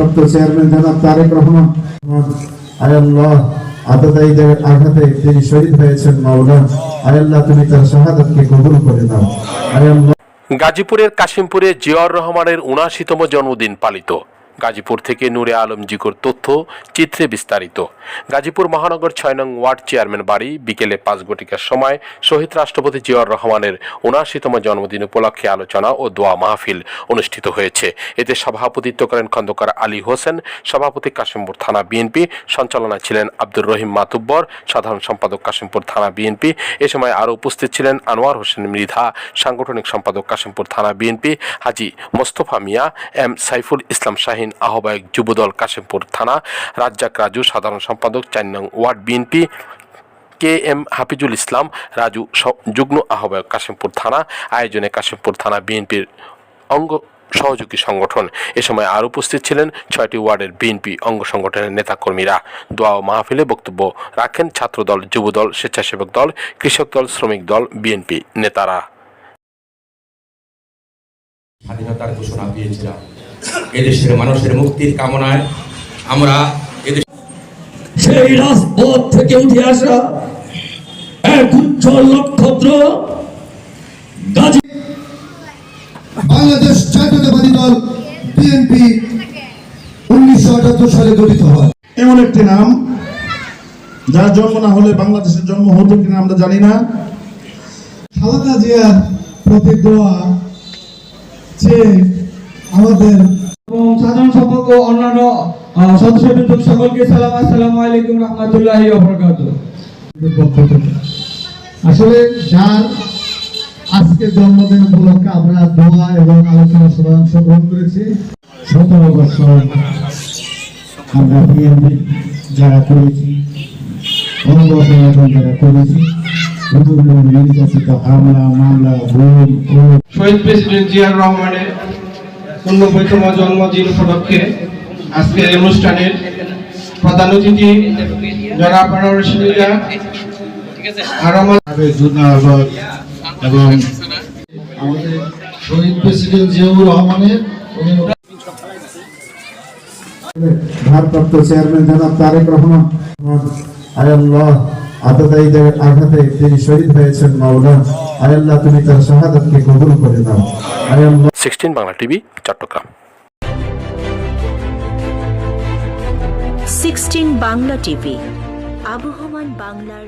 ভারপ্রাপ্ত চেয়ারম্যান জনাব তারেক রহমান আয়াল্লাহ আঘাতে তিনি শহীদ হয়েছেন আয়াল্লাহ, তুমি তার কবুল করে আয়াল্লাহ। গাজীপুরের কাশিমপুরে জিয়াউর রহমানের উনাশিতম জন্মদিন পালিত। গাজীপুর থেকে নূরে আলম জিকোর তথ্য, চিত্রে বিস্তারিত। গাজীপুর মহানগর ছয় নং ওয়ার্ড চেয়ারম্যান বাড়ি, বিকেলে পাঁচ ঘটিকার সময় শহীদ রাষ্ট্রপতি জিয়াউর রহমানের উনআশিতম জন্মদিন উপলক্ষে আলোচনা ও দোয়া মাহফিল অনুষ্ঠিত হয়েছে। এতে সভাপতিত্ব করেন খন্দকার আলী হোসেন, সভাপতি কাশিমপুর থানা বিএনপি, সঞ্চালনা ছিলেন আব্দুর রহিম মাতুব্বর, সাধারণ সম্পাদক কাশিমপুর থানা বিএনপি। এ সময় আরও উপস্থিত ছিলেন আনোয়ার হোসেন মৃধা, সাংগঠনিক সম্পাদক কাশিমপুর থানা বিএনপি, হাজি মোস্তফা মিয়া, এম সাইফুল ইসলাম শাহিন আহ্বায়ক যুবদল কাশিমপুর থানা, রাজ্জাক রাজু, সাধারণ সম্পাদক চার নং ward BNP, K M Hafizul Islam, Raju যুগ্ম আহ্বায়ক কাশিমপুর থানা, আয়োজনে কাশিমপুর থানা বিএনপির অঙ্গ সহযোগী সংগঠন। এ সময় আর উপস্থিত ছিলেন ছয়টি ওয়ার্ডের বিএনপি অঙ্গ সংগঠনের নেতাকর্মীরা। দোয়া ও মাহফিলে বক্তব্য রাখেন ছাত্রদল, যুবদল, স্বেচ্ছাসেবক দল, কৃষক দল, শ্রমিক দল, বিএনপি নেতারা। স্বাধীনতার ঘোষণা দিয়েছিলাম। এদেশের মানুষের মুক্তির কামনায় আমরা এদেশ সেই রাজপথ থেকে উঠে আসা এক উজ্জ্বল নক্ষত্র গাজী বাংলাদেশ জাতীয়তাবাদী দল বিএনপি উনিশশো আটাত্তর সালে গঠিত হয়। এমন একটি নাম যার জন্ম না হলে বাংলাদেশের জন্ম হতো কিনা আমরা জানি না। খালেদা জিয়ার প্রতি দোয়া যে আমাদের এবং সাধারণ সম্পর্ক অন্যান্য সদস্যবৃন্দ সকলকে সালাম আসসালামু আলাইকুম রহমতুল্লাহি আসলে যার আজকে জন্মদিন উপলক্ষে আমরা দোয়া এবং আলোচনা সভায় অংশগ্রহণ করেছি সতেরো বছর আমরা বিএনপি যারা করেছি যারা করেছি শহীদ প্রেসিডেন্ট জিয়াউর রহমানের উননব্বইতম জন্মদিন উপলক্ষে আজকের এই অনুষ্ঠানের প্রধান অতিথি জনাব এবং আমাদের শহীদ প্রেসিডেন্ট জিয়াউর রহমানের ভারপ্রাপ্ত চেয়ারম্যান জনাব তারেক রহমান আয় আততায়ীদের আঘাতে তিনি শহীদ হয়েছেন মাওলা আয় আল্লাহ তুমি তার শাহাদাতকে কবুল করে দাও আয় Allah sixteen Bangla TV Chattogram. Sixteen Bangla TV আবহমান বাংলার